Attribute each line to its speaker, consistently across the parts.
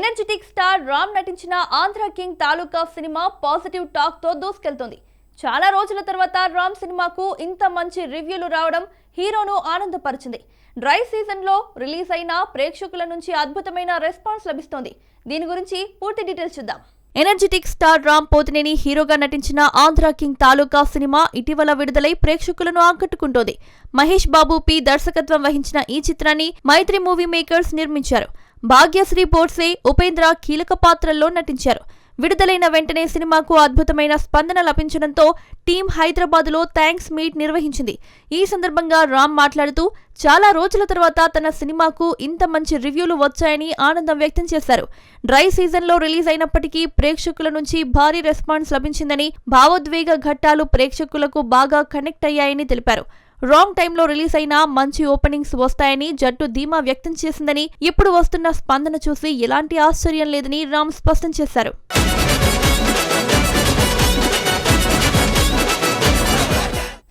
Speaker 1: Energetic star Ram నటించిన Andhra king Taluka cinema positive టాక్తో చాలా రోజుల తర్వాత రామ్ సినిమాకు ఇంత మంచి రివ్యూలు రావడం హీరోను ఆనందపరిచింది. డ్రై సీజన్లో రిలీజ్ అయిన ప్రేక్షకుల నుంచి అద్భుతమైన రెస్పాన్స్ లభిస్తోంది. దీని గురించి పూర్తి డీటెయిల్స్ చూద్దాం. ఎనర్జెటిక్ స్టార్ రామ్ పోతినేని హీరోగా నటించిన ఆంధ్ర కింగ్ తాలూకా సినిమా ఇటీవల విడుదలై ప్రేక్షకులను ఆకట్టుకుంటోంది. మహేష్ బాబు పి దర్శకత్వం వహించిన ఈ చిత్రాన్ని మైత్రి మూవీ మేకర్స్ నిర్మించారు. భాగ్యశ్రీ బోర్సే ఉపేంద్ర కీలక పాత్రల్లో నటించారు. విడుదలైన వెంటనే సినిమాకు అద్భుతమైన స్పందన లభించడంతో టీం హైదరాబాద్లో థ్యాంక్స్ మీట్ నిర్వహించింది. ఈ సందర్భంగా రామ్ మాట్లాడుతూ చాలా రోజుల తర్వాత తన సినిమాకు ఇంత మంచి రివ్యూలు వచ్చాయని ఆనందం వ్యక్తం చేశారు. డ్రై సీజన్లో రిలీజ్ అయినప్పటికీ ప్రేక్షకుల నుంచి భారీ రెస్పాన్స్ లభించిందని భావోద్వేగ ఘట్టాలు ప్రేక్షకులకు బాగా కనెక్ట్ అయ్యాయని తెలిపారు. రాంగ్ టైంలో రిలీజ్ అయిన మంచి ఓపెనింగ్స్ వస్తాయని జట్టు ధీమా వ్యక్తం చేసిందని ఇప్పుడు వస్తున్న స్పందన చూసి ఎలాంటి ఆశ్చర్యం లేదని రామ్ స్పష్టం చేశారు.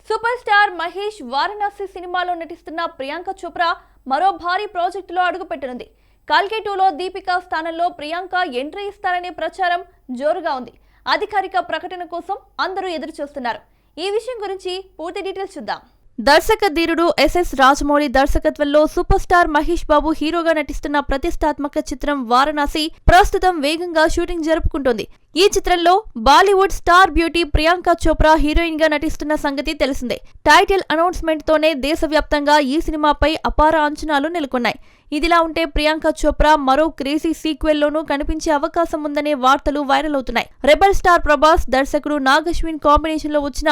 Speaker 1: సూపర్ స్టార్ మహేష్ వారణాసి సినిమాలో నటిస్తున్న ప్రియాంక చోప్రా మరో భారీ ప్రాజెక్టులో అడుగుపెట్టనుంది. కాల్కే టూలో దీపికా స్థానంలో ప్రియాంక ఎంట్రీ ఇస్తారనే ప్రచారం జోరుగా ఉంది. అధికారిక ప్రకటన కోసం అందరూ ఎదురు చూస్తున్నారు ఈ విషయం గురించి పూర్తి డీటెయిల్స్ చూద్దాం. దర్శక ధీరుడు ఎస్ఎస్ రాజమౌళి దర్శకత్వంలో సూపర్ స్టార్ మహేష్ బాబు హీరోగా నటిస్తున్న ప్రతిష్టాత్మక చిత్రం వారణాసి ప్రస్తుతం వేగంగా షూటింగ్ జరుపుకుంటోంది. ఈ చిత్రంలో బాలీవుడ్ స్టార్ బ్యూటీ ప్రియాంక చోప్రా హీరోయిన్గా నటిస్తున్న సంగతి తెలిసిందే. టైటిల్ అనౌన్స్మెంట్ తోనే దేశవ్యాప్తంగా ఈ సినిమాపై అపార అంచనాలు నెలకొన్నాయి. ఇదిలా ఉంటే ప్రియాంక చోప్రా మరో క్రేజీ సీక్వెల్ లోనూ కనిపించే అవకాశం ఉందనే వార్తలు వైరల్ అవుతున్నాయి. రెబల్ స్టార్ ప్రభాస్ దర్శకుడు నాగశ్విన్ కాంబినేషన్లో వచ్చిన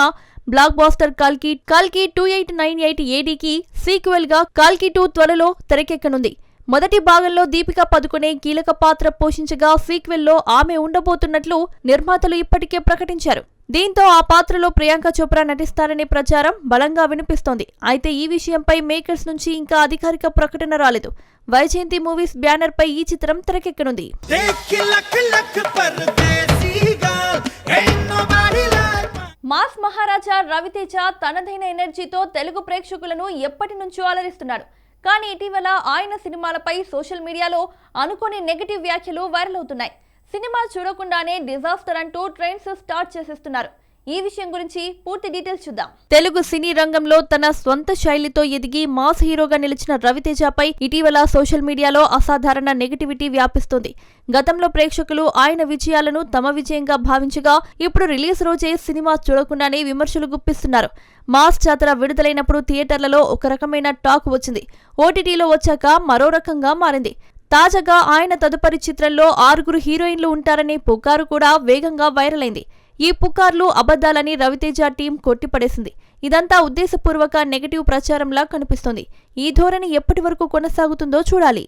Speaker 1: బ్లాక్ బాస్టర్ కల్కి కల్కి టూ ఎయిట్ నైన్ ఎయిట్ ఏడీకి సీక్వెల్గా కల్కి టూ త్వరలో తెరకెక్కనుంది. మొదటి భాగంలో దీపిక పదుకునే కీలక పాత్ర పోషించగా సీక్వెల్లో ఆమె ఉండబోతున్నట్లు నిర్మాతలు ఇప్పటికే ప్రకటించారు. దీంతో ఆ పాత్రలో ప్రియాంక చోప్రా నటిస్తారనే ప్రచారం బలంగా వినిపిస్తోంది. అయితే ఈ విషయంపై మేకర్స్ నుంచి ఇంకా అధికారిక ప్రకటన రాలేదు. వైజయంతి మూవీస్ బ్యానర్ పై ఈ చిత్రం తెరకెక్కనుంది. మాస్ మహారాజా రవితేజ తనదైన ఎనర్జీతో తెలుగు ప్రేక్షకులను ఎప్పటి నుంచో అలరిస్తున్నాడు కానీ ఇటీవల ఆయన సినిమాలపై సోషల్ మీడియాలో అనుకోని నెగటివ్ వ్యాఖ్యలు వైరల్ అవుతున్నాయి. సినిమా చూడకుండానే డిజాస్టర్ అంటూ ట్రెండ్స్ స్టార్ట్ చేసేస్తున్నారు. ఈ విషయం గురించి పూర్తి డీటెయిల్స్ చూద్దాం. తెలుగు సినీ రంగంలో తన స్వంత శైలితో ఎదిగి మాస్ హీరోగా నిలిచిన రవితేజపై ఇటీవల సోషల్ మీడియాలో అసాధారణ నెగటివిటీ వ్యాపిస్తుంది. గతంలో ప్రేక్షకులు ఆయన విజయాలను తమ విజయంగా భావించగా ఇప్పుడు రిలీజ్ రోజే సినిమా చూడకుండానే విమర్శలు గుప్పిస్తున్నారు. మాస్ జాతర విడుదలైనప్పుడు థియేటర్లలో ఒక రకమైన టాక్ వచ్చింది. ఓటీటీలో వచ్చాక మరో రకంగా మారింది. తాజాగా ఆయన తదుపరి చిత్రంలో ఆరుగురు హీరోయిన్లు ఉంటారనే పుకారు కూడా వేగంగా వైరల్ అయింది. ఈ పుకార్లు అబద్దాలని రవితేజ టీం కొట్టిపడేసింది. ఇదంతా ఉద్దేశపూర్వక నెగటివ్ ప్రచారంలా కనిపిస్తోంది. ఈ ధోరణి ఎప్పటి వరకు కొనసాగుతుందో చూడాలి.